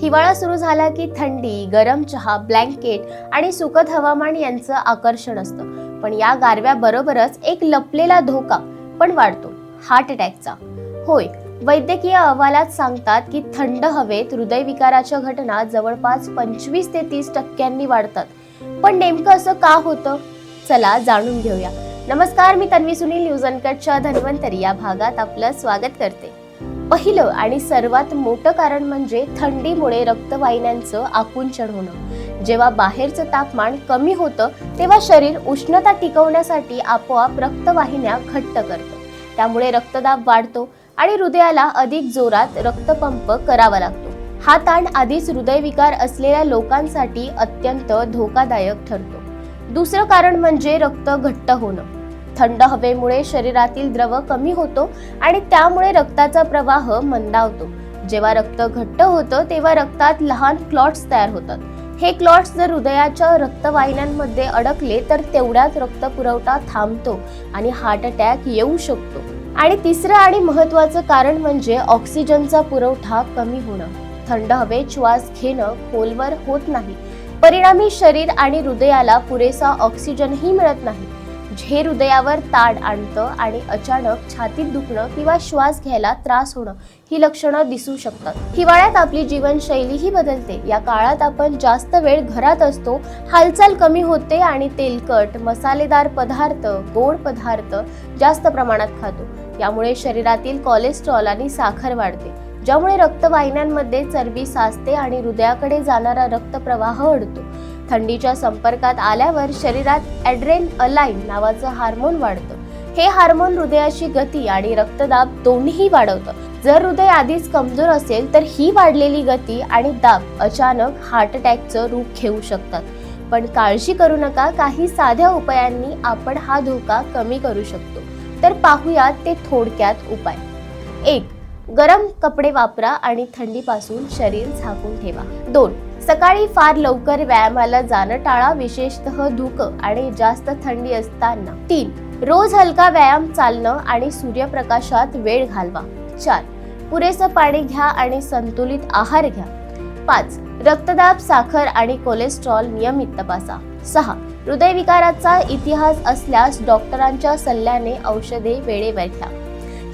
हिवाळा सुरू झाला की थंडी गरम चहा ब्लँकेट आणि सुखद हवामान यांचं आकर्षण असतं. पण या गारव्या बरोबरच एक लपलेला धोका पण वाढतो हार्ट अटॅकचा होय वैद्यकीय अहवालात सांगतात की थंड हवेत हृदयविकाराच्या घटना जवळपास पंचवीस ते तीस टक्क्यांनी वाढतात. पण नेमकं असं का होतं? चला जाणून घेऊया. नमस्कार मी तन्वी सुनील न्यूज अनकटच्या धन्वंतरी या भागात आपलं स्वागत करते. पहिलं आणि सर्वात मोठं कारण म्हणजे थंडीमुळे रक्तवाहिन्यांचं आकुंचन होणं. जेव्हा बाहेरचं तापमान कमी होतं तेव्हा शरीर उष्णता टिकवण्यासाठी आपोआप रक्तवाहिन्या घट्ट करतं. त्यामुळे रक्तदाब वाढतो आणि हृदयाला अधिक जोरात रक्तपंप करावा लागतो. हा ताण आधीच हृदयविकार असलेल्या लोकांसाठी अत्यंत धोकादायक ठरतो. दुसरं कारण म्हणजे रक्त घट्ट होणं. थंड हवेमुळे शरीरातील द्रव कमी होतो आणि त्यामुळे रक्ताचा प्रवाह मंदावतो. जेव्हा रक्त घट्ट होतं तेव्हा रक्तात लहान क्लॉट्स तयार होतात. हे क्लॉट्स जर हृदयाच्या रक्तवाहिन्यांमध्ये अडकले तर तेवढ्यात रक्तपुरवठा थांबतो आणि हार्ट अटॅक येऊ शकतो. आणि तिसरं आणि महत्वाचं कारण म्हणजे ऑक्सिजनचा पुरवठा कमी होणं. थंड हवेत श्वास घेणं खोलवर होत नाही. परिणामी शरीर आणि हृदयाला पुरेसा ऑक्सिजनही मिळत नाही. जे हृदयावर ताण आणतं आणि अचानक छातीत दुखणं किंवा श्वास घ्यायला त्रास होणं ही लक्षणं दिसू शकतात. हिवाळ्यात आपली जीवनशैलीही बदलते. या काळात आपण जास्त वेळ घरात असतो हालचाल कमी होते आणि तेलकट मसालेदार पदार्थ गोड पदार्थ जास्त प्रमाणात खातो. यामुळे शरीरातील कोलेस्ट्रॉल आणि साखर वाढते ज्यामुळे रक्तवाहिन्यांमध्ये चरबी साचते आणि हृदयाकडे जाणारा रक्तप्रवाह अडतो. थंडीच्या संपर्कात आल्यावर शरीरात ॲड्रेन अलाईन नावाचं हार्मोन वाढतं. हे हार्मोन हृदयाची गती आणि रक्तदाब दोन्हीही वाढवतं. जर हृदय आधीच कमजोर असेल तर ही वाढलेली गती आणि दाब अचानक हार्ट अटॅकचं रूप घेऊ शकतात. पण काळजी करू नका काही साध्या उपायांनी आपण हा धोका कमी करू शकतो. तर पाहूयात ते थोडक्यात उपाय. एक गरम कपडे वापरा आणि थंडीपासून शरीर झाकून ठेवा. दोन सकाळी फार लवकर व्यायामाला जाणं टाळा विशेषतः धुकं आणि जास्त थंडी असताना. तीन रोज हलका व्यायाम चालणं आणि सूर्यप्रकाशात वेळ घालवा. चार पुरेसं पाणी घ्या आणि संतुलित आहार घ्या. पाच रक्तदाब साखर आणि कोलेस्ट्रॉल नियमित तपासा. सहा हृदयविकाराचा इतिहास असल्यास डॉक्टरांच्या सल्ल्याने औषधे वेळेवर घ्या.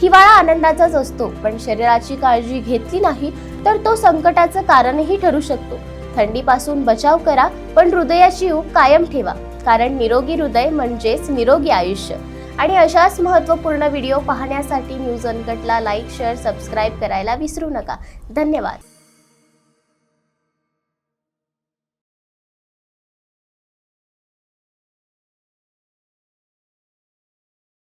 हिवाळा आनंदाचाच असतो पण शरीराची काळजी घेतली नाही तर तो संकटाचं कारणही ठरू शकतो. थंडीपासून बचाव करा पण हृदयाची ऊब कायम ठेवा. कारण निरोगी हृदय म्हणजेच निरोगी आयुष्य. आणि अशाच महत्त्वपूर्ण व्हिडिओ पाहण्यासाठी न्यूज अनकटला लाईक शेअर सबस्क्राईब करायला विसरू नका. धन्यवाद.